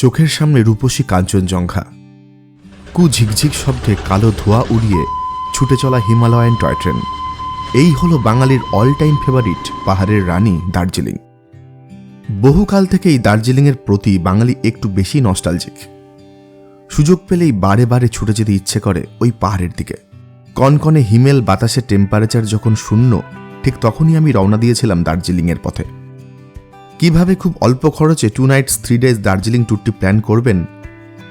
চোখের সামনে রূপসী কাঞ্চনজঙ্ঘা। কু ঝিকঝিক শব্দে কালো ধোঁয়া উড়িয়ে ছুটে চলা হিমালয়ান টয় ট্রেন। এই হলো বাঙালির অল টাইম ফেভারিট পাহাড়ের রানী দার্জিলিং। বহুকাল থেকেই দার্জিলিংয়ের প্রতি বাঙালি একটু বেশি নস্টালজিক সুযোগ পেলেই বারে বারে ছুটে যেতে ইচ্ছে করে ওই পাহাড়ের দিকে। কনকনে হিমেল বাতাসের টেম্পারেচার যখন শূন্য, ঠিক তখনই আমি রওনা দিয়েছিলাম দার্জিলিংয়ের পথে। কীভাবে খুব অল্প খরচে two nights three days Darjeeling ট্যুরটি plan করবেন?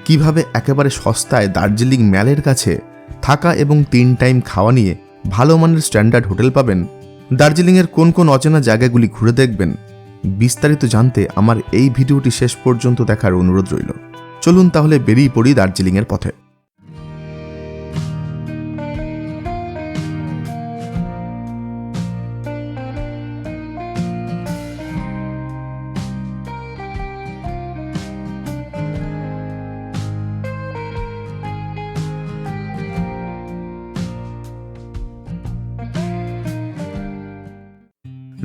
কীভাবে একেবারে সস্তায় দার্জিলিং ম্যালের কাছে থাকা এবং তিন টাইম খাওয়া নিয়ে ভালো মানের স্ট্যান্ডার্ড হোটেল পাবেন? দার্জিলিংয়ের কোন কোন অচেনা জায়গাগুলি ঘুরে দেখবেন? বিস্তারিত জানতে আমার এই ভিডিওটি শেষ পর্যন্ত দেখার অনুরোধ রইল। চলুন তাহলে বেরিয়ে পড়ি দার্জিলিংয়ের পথে।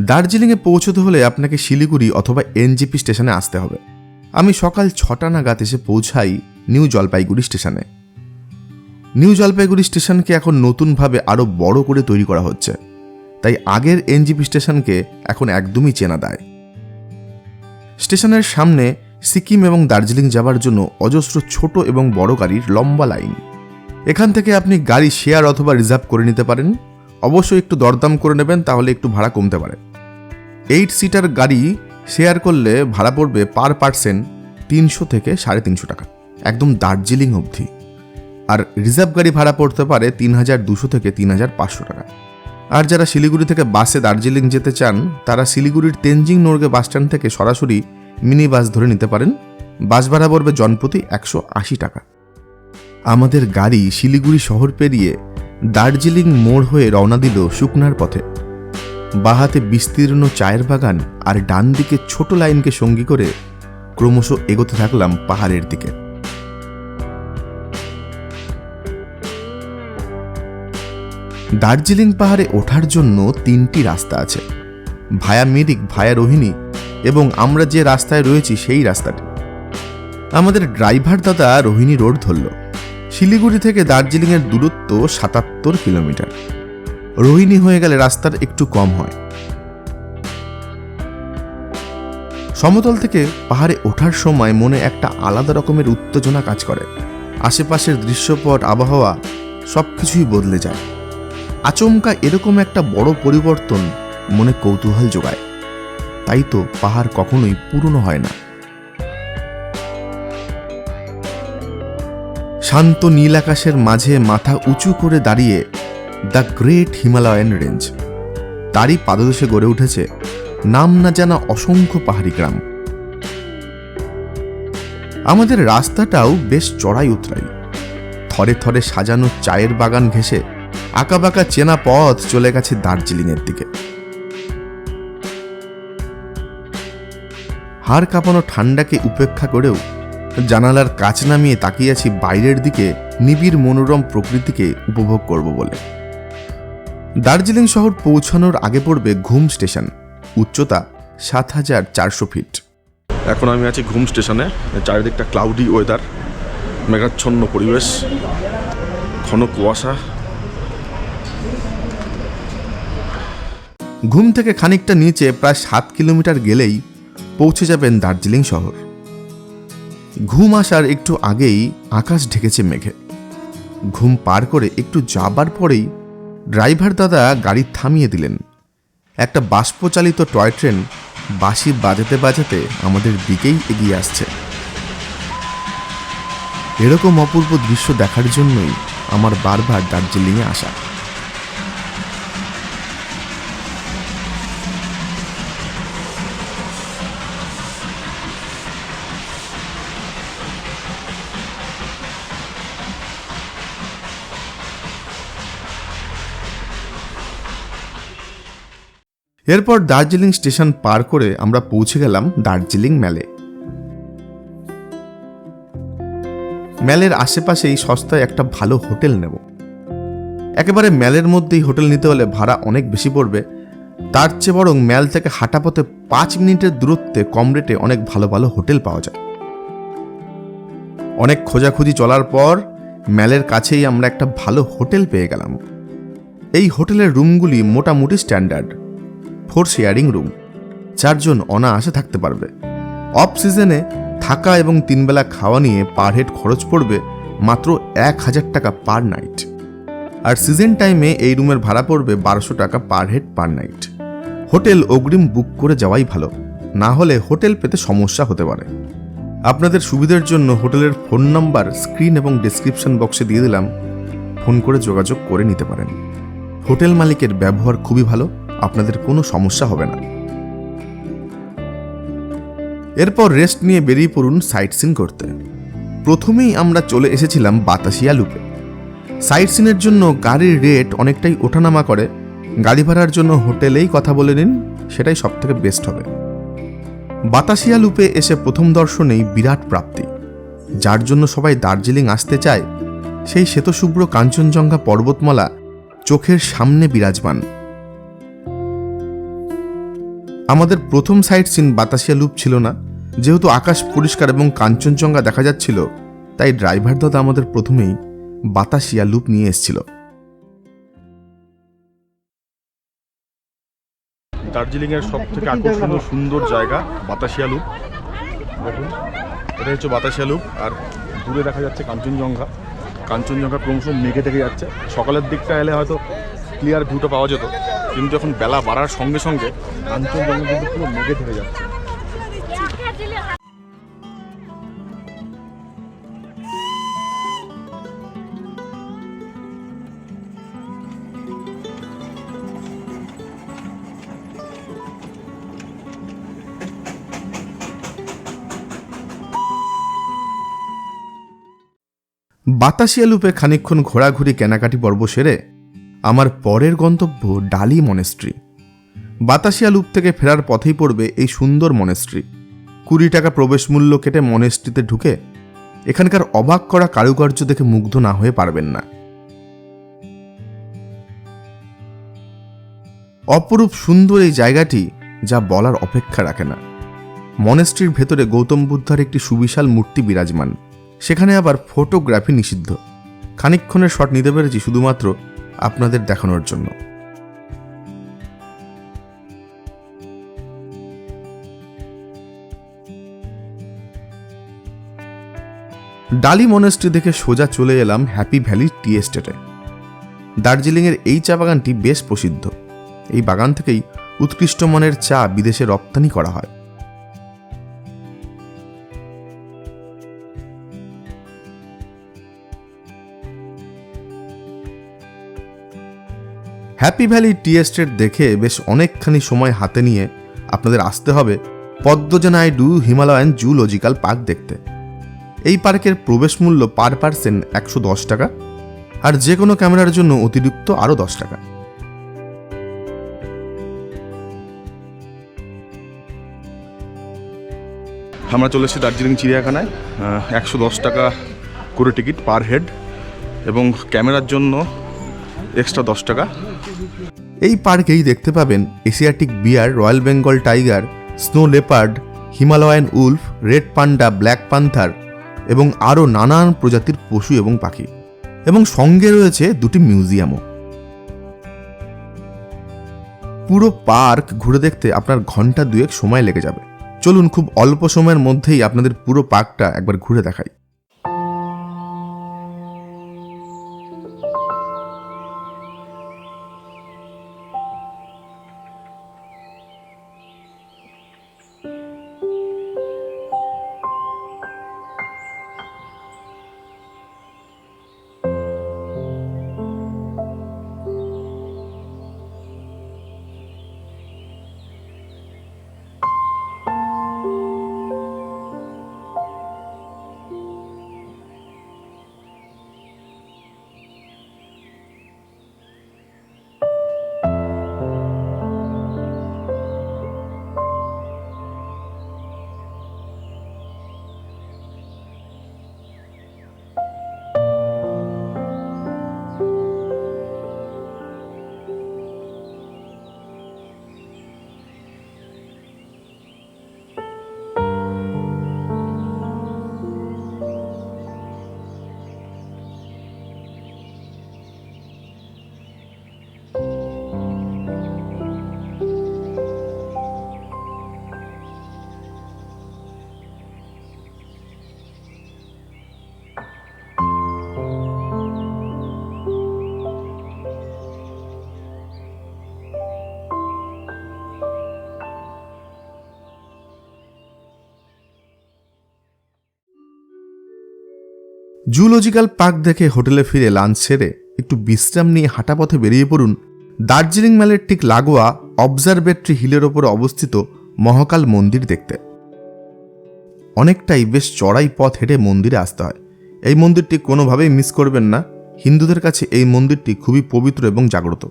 দার্জিলিংয়ে পৌঁছতে হলে আপনাকে শিলিগুড়ি অথবা এনজিপি স্টেশনে আসতে হবে। আমি সকাল ছটা নাগাদ এসে পৌঁছাই নিউ জলপাইগুড়ি স্টেশনে। নিউ জলপাইগুড়ি স্টেশনকে এখন নতুনভাবে আরও বড় করে তৈরি করা হচ্ছে। তাই আগের এনজিপি স্টেশনকে এখন একদমই চেনা দেয়। স্টেশনের সামনে সিকিম এবং দার্জিলিং যাবার জন্য অজস্র ছোট এবং বড় গাড়ির লম্বা লাইন। এখান থেকে আপনি গাড়ি শেয়ার অথবা রিজার্ভ করে নিতে পারেন। অবশ্যই একটু দরদাম করে নেবেন, তাহলে একটু ভাড়া কমতে পারে। এইট সিটার গাড়ি শেয়ার করলে ভাড়া পড়বে পার পার্সেন্ট তিনশো থেকে সাড়ে তিনশো টাকা, একদম দার্জিলিং অবধি। আর রিজার্ভ গাড়ি ভাড়া পড়তে পারে তিন হাজার দুশো থেকে তিন হাজার পাঁচশো টাকা। আর যারা শিলিগুড়ি থেকে বাসে দার্জিলিং যেতে চান, তারা শিলিগুড়ির তেনজিং নোরগে বাসস্ট্যান্ড থেকে সরাসরি মিনি বাস ধরে নিতে পারেন। বাস ভাড়া পড়বে জনপ্রতি একশো আশি টাকা। আমাদের গাড়ি শিলিগুড়ি শহর পেরিয়ে দার্জিলিং মোড় হয়ে রওনা দিল শুকনার পথে। বাহাতে বিস্তীর্ণ চায়ের বাগান আর ডান দিকে ছোট লাইনকে সঙ্গী করে ক্রমশ এগোতে থাকলাম পাহাড়ের দিকে। দার্জিলিং পাহাড়ে ওঠার জন্য তিনটি রাস্তা আছে, ভায়া মিরিক, ভায়া রোহিণী এবং আমরা যে রাস্তায় রয়েছি সেই রাস্তাটি। আমাদের ড্রাইভার দাদা রোহিণী রোড ধরল, শিলিগুড়ি থেকে দার্জিলিংয়ের দূরত্ব সাতাত্তর কিলোমিটার। রোহিণী হয়ে গেলে রাস্তার একটু কম হয়। সমতল থেকে পাহাড়ে ওঠার সময় মনে একটা আলাদা রকমের উত্তেজনা কাজ করে। আশেপাশের দৃশ্যপট, আবহাওয়া সব কিছুই বদলে যায়। আচমকা এরকম একটা বড় পরিবর্তন মনে কৌতূহল যোগায়। তাই তো পাহাড় কখনোই পুরনো হয় না। শান্ত নীল আকাশের মাঝে মাথা উঁচু করে দাঁড়িয়ে দ্য গ্রেট হিমালয়ান রেঞ্জ। তারই পাদদেশে গড়ে উঠেছে নাম না জানা অসংখ্য পাহাড়ি গ্রাম। আমাদের রাস্তাটাও বেশ চড়াই উতরাই। থরে থরে সাজানো চায়ের বাগান ঘেঁষে আঁকাবাঁকা চেনা পথ চলে গেছে দার্জিলিংয়ের দিকে। হাড় কাঁপানো ঠান্ডাকে উপেক্ষা করেও জানালার কাছ নামিয়ে তাকিয়ে আছি বাইরের দিকে নিবিড় মনোরম প্রকৃতিকে উপভোগ করব বলে। দার্জিলিং শহর পৌঁছানোর আগে পড়বে ঘুম স্টেশন। উচ্চতা সাত হাজার চারশো ফিট। এখন আমি আছি ঘুম স্টেশনে। চারিদিকটা ক্লাউডি ওয়েদার মেঘাচ্ছন্ন পরিবেশ ঘন কুয়াশা। ঘুম থেকে খানিকটা নিচে প্রায় সাত কিলোমিটার গেলেই পৌঁছে যাবেন দার্জিলিং শহর। ঘুম আসার একটু আগেই আকাশ ঢেকেছে মেঘে। ঘুম পার করে একটু যাবার পরেই ড্রাইভার দাদা গাড়ি থামিয়ে দিলেন। একটা বাষ্পচালিত টয় ট্রেন বাঁশি বাজাতে বাজাতে আমাদের দিকেই এগিয়ে আসছে। এরকম অপূর্ব দৃশ্য দেখার জন্যই আমার বারবার দার্জিলিংয়ে আসা। এরপর দার্জিলিং স্টেশন পার করে আমরা পৌঁছে গেলাম দার্জিলিং ম্যালে ম্যালের আশেপাশেই সস্তায় একটা ভালো হোটেল নেব। একেবারে ম্যালের মধ্যেই হোটেল নিতে হলে ভাড়া অনেক বেশি পড়বে। তার চেয়ে বরং ম্যাল থেকে হাঁটা পথে পাঁচ মিনিটের দূরত্বে কম রেটে অনেক ভালো ভালো হোটেল পাওয়া যায়। অনেক খোঁজাখুঁজি চলার পর ম্যালের কাছেই আমরা একটা ভালো হোটেল পেয়ে গেলাম। এই হোটেলের রুমগুলি মোটামুটি স্ট্যান্ডার্ড। Four sharing room. চারজন অনায়াসে থাকতে পারবে। অফ সিজনে থাকা এবং তিনবেলা খাওয়া নিয়ে পার হেড খরচ পড়বে মাত্র এক হাজার টাকা পার নাইট। আর সিজন টাইমে এই রুমের ভাড়া পড়বে বারোশো টাকা per head per night. Hotel অগ্রিম বুক করে যাওয়াই ভালো। না হলে হোটেল পেতে সমস্যা হতে পারে। আপনাদের সুবিধার জন্য হোটেলের ফোন নাম্বার স্ক্রিন এবং ডেসক্রিপশন বক্সে দিয়ে দিলাম। ফোন করে যোগাযোগ করে নিতে পারেন। হোটেল মালিকের ব্যবহার খুবই ভালো। আপনাদের কোনো সমস্যা হবে না। এরপর রেস্ট নিয়ে বেরিয়ে পড়ুন সাইট সিন করতে। প্রথমেই আমরা চলে এসেছিলাম বাতাসিয়া লুপে সাইট সিনের জন্য গাড়ির রেট অনেকটাই ওঠানামা করে। গাড়ি ভাড়ার জন্য হোটেলেই কথা বলে নিন, সেটাই সব থেকে বেস্ট হবে। বাতাসিয়া লুপে এসে প্রথম দর্শনেই বিরাট প্রাপ্তি। যার জন্য সবাই দার্জিলিং আসতে চায়, সেই শ্বেতশুভ্র কাঞ্চনজঙ্ঘা পর্বতমালা চোখের সামনে বিরাজমান। আমাদের প্রথম সাইট সিন বাতাসিয়া লুপ ছিল না। যেহেতু আকাশ পরিষ্কার এবং কাঞ্চনজঙ্ঘা দেখা যাচ্ছিল, তাই ড্রাইভার দাদা আমাদের প্রথমেই বাতাসিয়া লুপ নিয়ে এসেছিল। দার্জিলিংয়ের সব থেকে আকর্ষণীয় সুন্দর জায়গা বাতাসিয়া লুপ দেখুন, এটা হচ্ছে বাতাসিয়া লুপ আর দূরে দেখা যাচ্ছে কাঞ্চনজঙ্ঘা। কাঞ্চনজঙ্ঘা ক্রমশ মেঘে থেকে যাচ্ছে। সকালের দিকটা এলে হয়তো ক্লিয়ার ভিউটা পাওয়া যেত। কিন্তু এখন বেলা বাড়ার সঙ্গে সঙ্গে কাঞ্চনজঙ্ঘা কিন্তু পুরো মেঘে থেকে যাচ্ছে। বাতাসিয়া লুপে খানিকক্ষণ ঘোরাঘুরি কেনাকাটি পর্ব সেরে আমার পরের গন্তব্য ডালি মনেস্ট্রি বাতাসিয়া লুপ থেকে ফেরার পথেই পড়বে এই সুন্দর মনেস্ট্রি কুড়ি টাকা প্রবেশ মূল্য কেটে মনেস্ট্রিতে ঢুকে এখানকার অবাক করা কারুকার্য দেখে মুগ্ধ না হয়ে পারবেন না। অপরূপ সুন্দর এই জায়গাটি যা বলার অপেক্ষা রাখে না। মনেস্ট্রির ভেতরে গৌতম বুদ্ধার একটি সুবিশাল মূর্তি বিরাজমান। সেখানে আবার ফটোগ্রাফি নিষিদ্ধ। খানিকক্ষণের শট নিতে পেরেছি শুধুমাত্র আপনাদের দেখানোর জন্য। ডালি মনেস্ট্রি দেখে সোজা চলে এলাম হ্যাপি ভ্যালি টি এস্টেটে। দার্জিলিংয়ের এই চা বাগানটি বেশ প্রসিদ্ধ। এই বাগান থেকেই উৎকৃষ্ট মানের চা বিদেশে রপ্তানি করা হয়। হ্যাপি ভ্যালি টি এস্টেট দেখে বেশ অনেকখানি সময় হাতে নিয়ে আপনাদের আসতে হবে Padmaja Naidu Himalayan zoological park দেখতে। এই পার্কের প্রবেশ মূল্য পার পার্সেন্ট একশো দশ টাকা আর যে কোনো ক্যামেরার জন্য অতিরিক্ত আরও দশ টাকা। আমরা চলে এসেছি দার্জিলিং চিড়িয়াখানায় একশো দশ টাকা করে টিকিট পার হেড এবং ক্যামেরার জন্য এক্সট্রা দশ টাকা। এই পার্কেই দেখতে পাবেন Asiatic bear, royal Bengal tiger, snow leopard, Himalayan wolf, red panda, black panther এবং আরও নানান প্রজাতির পশু এবং পাখি। এবং সঙ্গে রয়েছে দুটি মিউজিয়ামও। পুরো পার্ক ঘুরে দেখতে আপনার ঘণ্টা দুয়েক সময় লেগে যাবে। চলুন খুব অল্প সময়ের মধ্যেই আপনাদের পুরো পার্কটা একবার ঘুরে দেখাই। জুলজিক্যাল পার্ক দেখে হোটেলে ফিরে লাঞ্চ সেরে একটু বিশ্রাম নিয়ে হাঁটা পথে বেরিয়ে পড়ুন দার্জিলিং মেলের ঠিক লাগোয়া অবজারভেটরি হিলের ওপর অবস্থিত মহাকাল মন্দির দেখতে। অনেকটাই বেশ চড়াই পথ হেঁটে মন্দিরে আসতে হয়। এই মন্দিরটি কোনোভাবেই মিস করবেন না। হিন্দুদের কাছে এই মন্দিরটি খুবই পবিত্র এবং জাগ্রত।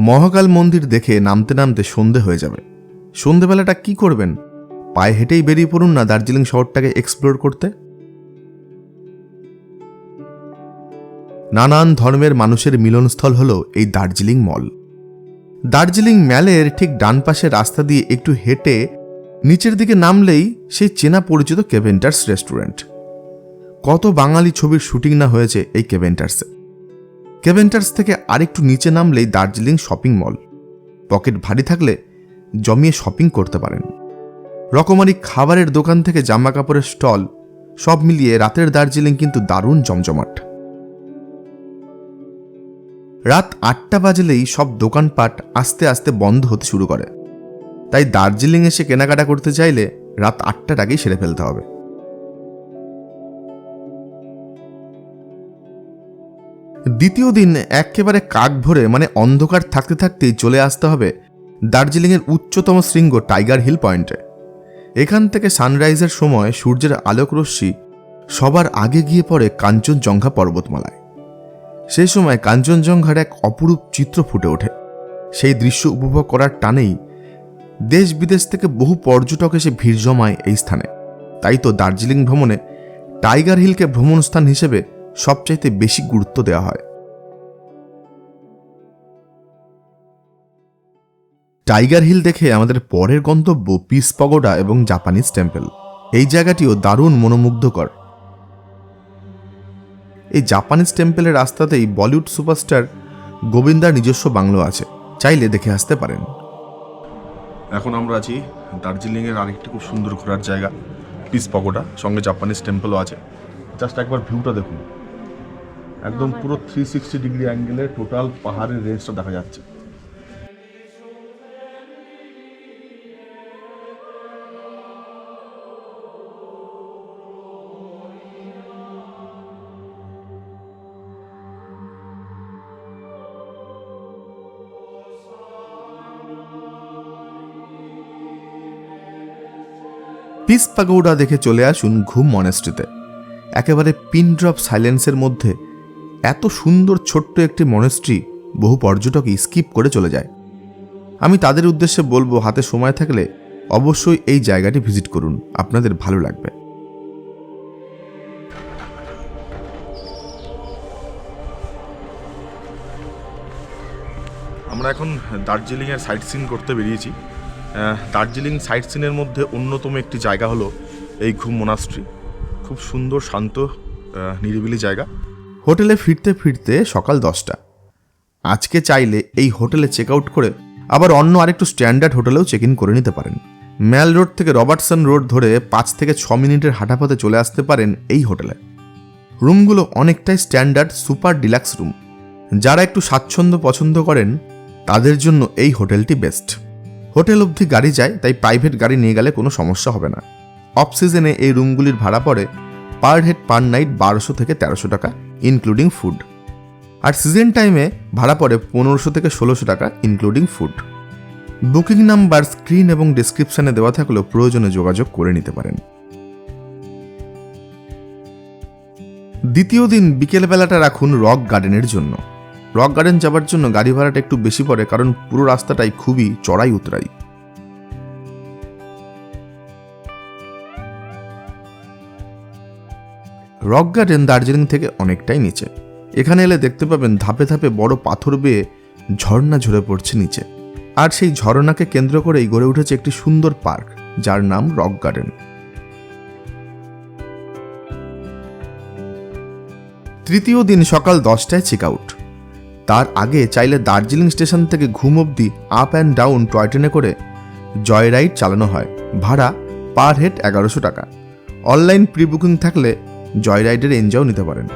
মহাকাল মন্দির দেখে নামতে নামতে সন্ধে হয়ে যাবে। সন্ধেবেলাটা কি করবেন? পায়ে হেঁটেই বেরিয়ে পড়ুন না দার্জিলিং শহরটাকে এক্সপ্লোর করতে? নানান ধর্মের মানুষের মিলনস্থল হল এই দার্জিলিং মল। দার্জিলিং ম্যালের ঠিক ডান পাশে রাস্তা দিয়ে একটু হেঁটে নিচের দিকে নামলেই সেই চেনা পরিচিত কেভেন্টার্স রেস্টুরেন্ট। কত বাঙালি ছবির শুটিং না হয়েছে এই কেভেন্টার্সে। কেভেন্টার্স থেকে আরেকটু নিচে নামলেই দার্জিলিং শপিং মল। পকেট ভারী থাকলে জমিয়ে শপিং করতে পারেন। রকমারি খাবারের দোকান থেকে জামা কাপড়ের স্টল সব মিলিয়ে রাতের দার্জিলিং কিন্তু দারুণ জমজমাট। রাত আটটা বাজলেই সব দোকানপাট আস্তে আস্তে বন্ধ হতে শুরু করে। তাই দার্জিলিং এসে কেনাকাটা করতে চাইলে রাত আটটার আগেই সেরে ফেলতে হবে। দ্বিতীয় দিন একেবারে কাক ভরে মানে অন্ধকার থাকতে থাকতেই চলে আসতে হবে দার্জিলিংয়ের উচ্চতম শৃঙ্গ টাইগার হিল পয়েন্টে। এখান থেকে সানরাইজের সময় সূর্যের আলোক রশ্মি সবার আগে গিয়ে পড়ে কাঞ্চনজঙ্ঘা পর্বতমালায়। সেই সময় কাঞ্চনজঙ্ঘার এক অপরূপ চিত্র ফুটে ওঠে। সেই দৃশ্য উপভোগ করার টানেই দেশ বিদেশ থেকে বহু পর্যটক এসে ভিড় জমায় এই স্থানে। তাই তো দার্জিলিং ভ্রমণে টাইগার হিলকে ভ্রমণ স্থান হিসেবে সবচাইতে বেশি গুরুত্ব দেওয়া হয়। টাইগার হিল দেখে আমাদের পরের গন্তব্য পিস পগোডা এবং জাপানিজ টেম্পল। এই জায়গাটিও দারুণ মনোমুগ্ধকর। এই জাপানিজ টেম্পলের রাস্তাতেই বলিউড সুপারস্টার গোবিন্দার নিজস্ব বাংলো আছে। চাইলে দেখে আসতে পারেন। এখন আমরা আছি দার্জিলিংয়ের আরেকটি খুব সুন্দর ঘোরার জায়গা, পিস পকোটা সঙ্গে জাপানিজ টেম্পলও আছে। জাস্ট একবার ভিউটা দেখুন। একদম পুরো থ্রি সিক্সটি ডিগ্রি অ্যাঙ্গেলে টোটাল পাহাড়ের রেঞ্জটা দেখা যাচ্ছে। পিস পাগৌডা দেখে চলে আসুন ঘুম মনেস্ট্রিতে একেবারে পিন ড্রপ সাইলেন্সের মধ্যে এত সুন্দর ছোট্ট একটি মনেস্ট্রি বহু পর্যটকই স্কিপ করে চলে যায়। আমি তাদের উদ্দেশ্যে বলব, হাতে সময় থাকলে অবশ্যই এই জায়গাটি ভিজিট করুন। আপনাদের ভালো লাগবে। আমরা এখন দার্জিলিংয়ের সাইট সিন করতে বেরিয়েছি। দার্জিলিং সাইট সিনের মধ্যে অন্যতম একটি জায়গা হলো এই ঘুম মোনাস্ট্রি খুব সুন্দর, শান্ত নিরিবিলি জায়গা। হোটেলে ফিরতে ফিরতে সকাল দশটা। আজকে চাইলে এই হোটেলে চেক আউট করে আবার অন্য আরেকটু স্ট্যান্ডার্ড হোটেলেও চেক ইন করে নিতে পারেন। ম্যাল রোড থেকে রবার্টসন রোড ধরে পাঁচ থেকে ছ মিনিটের হাঁটাপথে চলে আসতে পারেন এই হোটেলে। রুমগুলো অনেকটাই স্ট্যান্ডার্ড সুপার ডিলাক্স রুম। যারা একটু স্বাচ্ছন্দ্য পছন্দ করেন, তাদের জন্য এই হোটেলটি বেস্ট। হোটেল অবধি গাড়ি যায়, তাই প্রাইভেট গাড়ি নিয়ে গেলে কোনো সমস্যা হবে না। অফ সিজনে এই রুমগুলির ভাড়া পড়ে পার হেড পার নাইট বারোশো থেকে তেরোশো টাকা। ইনক্লুডিং ফুড আর সিজন টাইমে ভাড়া পড়ে পনেরোশো থেকে ষোলোশো টাকা including food booking number screen এবং ডিসক্রিপশনে দেওয়া থাকলেও প্রয়োজনে যোগাযোগ করে নিতে পারেন। দ্বিতীয় দিন বিকেলবেলাটা রাখুন রক গার্ডেনের জন্য। রক গার্ডেন যাবার জন্য গাড়ি ভাড়াটা একটু বেশি পড়ে কারণ পুরো রাস্তাটাই খুবই চড়াই উতরাই রক গার্ডেন দার্জিলিং থেকে অনেকটাই নিচে। এখানে এলে দেখতে পাবেন ধাপে ধাপে বড় পাথর বেয়ে ঝর্ণা ঝরে পড়ছে নিচে। আর সেই ঝর্ণাকে কেন্দ্র করেই গড়ে উঠেছে একটি সুন্দর পার্ক, যার নাম রক গার্ডেন। তৃতীয় দিন সকাল দশটায় চেক আউট তার আগে চাইলে দার্জিলিং স্টেশন থেকে ঘুম অবধি আপ অ্যান্ড ডাউন টয় ট্রেনে করে জয় রাইড চালানো হয়। ভাড়া পার হেড এগারোশো টাকা। অনলাইন প্রি বুকিং থাকলে জয় রাইডের এনজয়ও নিতে পারেন।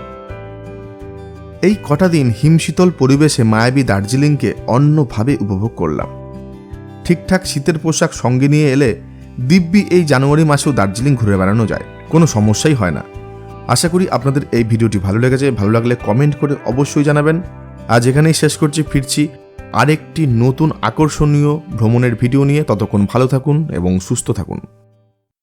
এই কটা দিন হিমশীতল পরিবেশে মায়াবী দার্জিলিংকে অন্যভাবে উপভোগ করলাম। ঠিকঠাক শীতের পোশাক সঙ্গে নিয়ে এলে দিব্যি এই জানুয়ারি মাসেও দার্জিলিং ঘুরে বেড়ানো যায়, কোনো সমস্যাই হয় না। আশা করি আপনাদের এই ভিডিওটি ভালো লেগেছে, ভালো লাগলে কমেন্ট করে অবশ্যই জানাবেন। আজ এখানেই শেষ করছি, ফিরছি আরেকটি নতুন আকর্ষণীয় ভ্রমণের ভিডিও নিয়ে। ততক্ষণ ভালো থাকুন এবং সুস্থ থাকুন।